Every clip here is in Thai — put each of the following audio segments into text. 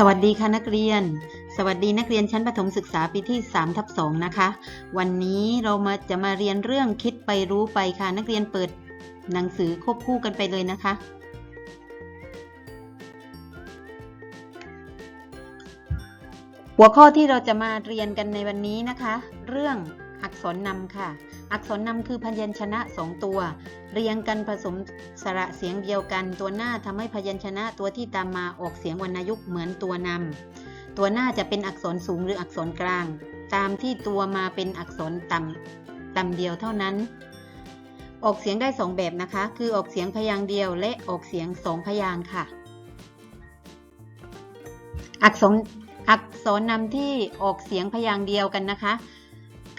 สวัสดีค่ะนักเรียน สวัสดีนักเรียนชั้นประถมศึกษาปีที่3ทับ2นะคะ วันนี้เรามาจะมาเรียนเรื่องคิดไปรู้ไปค่ะ นักเรียนเปิดหนังสือควบคู่กันไปเลยนะคะ หัวข้อที่เราจะมาเรียนกันในวันนี้นะคะ เรื่อง อักษรนำค่ะ อักษรนำคือพยัญชนะสองตัว เรียงกันผสมสระเสียงเดียวกัน ตัวหน้าทำให้พยัญชนะตัวที่ตามมาออกเสียงวรรณยุกต์เหมือนตัวนำตัวหน้าจะเป็นอักษรสูงหรืออักษรกลาง ตามที่ตัวมาเป็นอักษรต่ำต่ำเดียวเท่านั้น ออกเสียงได้สองแบบนะคะ คือออกเสียงพยางค์เดียวและออกเสียงสองพยางค์ค่ะ อักษรอักษรนำที่ออกเสียงพยางค์เดียวกันนะคะ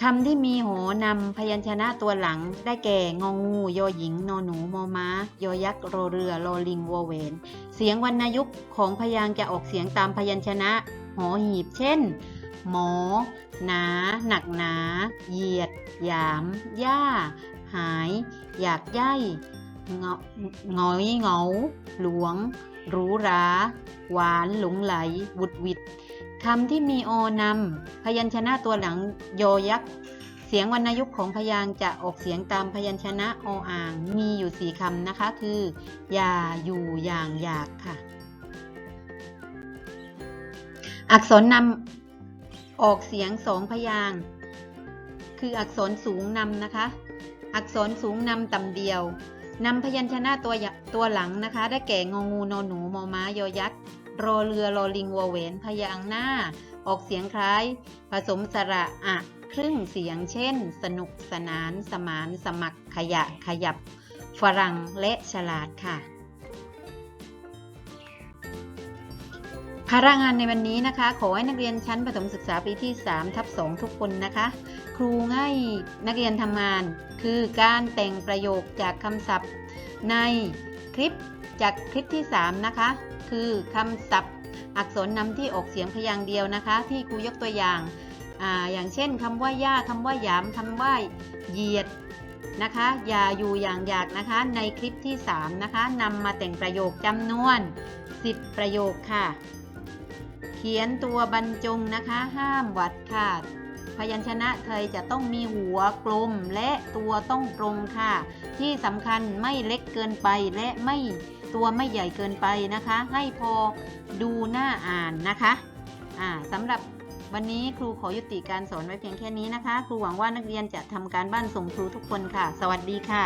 คำที่มีโหนำพยัญชนะตัวหลัง ได้แก่งองู โยหญิง นอหนูมอม้ายอยักษ์โรเรือโรลิงวอแหวน เสียงวรรณยุกต์ของพยางจะออกเสียงตามพยัญชนะ หอหีบ เช่น หมอ หนา หนักหนา เหยียด หยาม ย่า หาย อยากย่ายเงาหงอยเงา หลวง หรูหรา หวาน หลงไหลบุดวิด คำที่มีโอนำพยัญชนะตัวหลังโยยักษ์เสียงวรรณยุกต์ของพยางจะออกเสียงตามพยัญชนะออ่าง มีอยู่สี่คำนะคะ คือ อย่าอยู่อย่างอยากค่ะ อักษรนำออกเสียงสองพยาง คืออักษรสูงนำนะคะ อักษรสูงนำต่ำเดียวนำพยัญชนะตัวตัวหลังนะคะ ได้แก่งองูนอหนูมอม้ายอยักษ์ รอเรือรอลิงวอแหวนพยางหน้า ออกเสียงคล้าย ผสมสระอะครึ่งเสียงเช่น สนุกสนาน สมาน สมัครขยะขยับ ฝรั่งและฉลาดค่ะ ภาระงานในวันนี้นะคะ ขอให้นักเรียนชั้นประถมศึกษาปีที่3ทับ2ทุกคนนะคะ ครูง่ายนักเรียนทำงาน คือการแต่งประโยคจากคำศัพท์ใน คลิปจากคลิปที่ 3 นะคะ คือคำศัพท์อักษรนำที่ออกเสียงพยางค์เดียวนะคะ ที่ครูยกตัวอย่างอ่าอย่างเช่นคำว่าย่าคำว่าหยามคำว่าเหยียดนะคะ อย่าอยู่อย่างอยากนะคะ ในคลิปที่ 3 นะคะนำมาแต่งประโยคจำนวน 10 ประโยคค่ะ เขียนตัวบรรจงนะคะ ห้ามวัดค่ะ พยัญชนะไทยจะต้องมีหัวกลมและตัวต้องตรงค่ะ ที่สำคัญไม่เล็กเกินไปและไม่ตัวไม่ใหญ่เกินไปนะคะ ให้พอดูหน้าอ่านนะคะอ่าสำหรับวันนี้ครูขอยุติการสอนไว้เพียงแค่นี้นะคะ ครูหวังว่านักเรียนจะทำการบ้านส่งครูทุกคนค่ะ สวัสดีค่ะ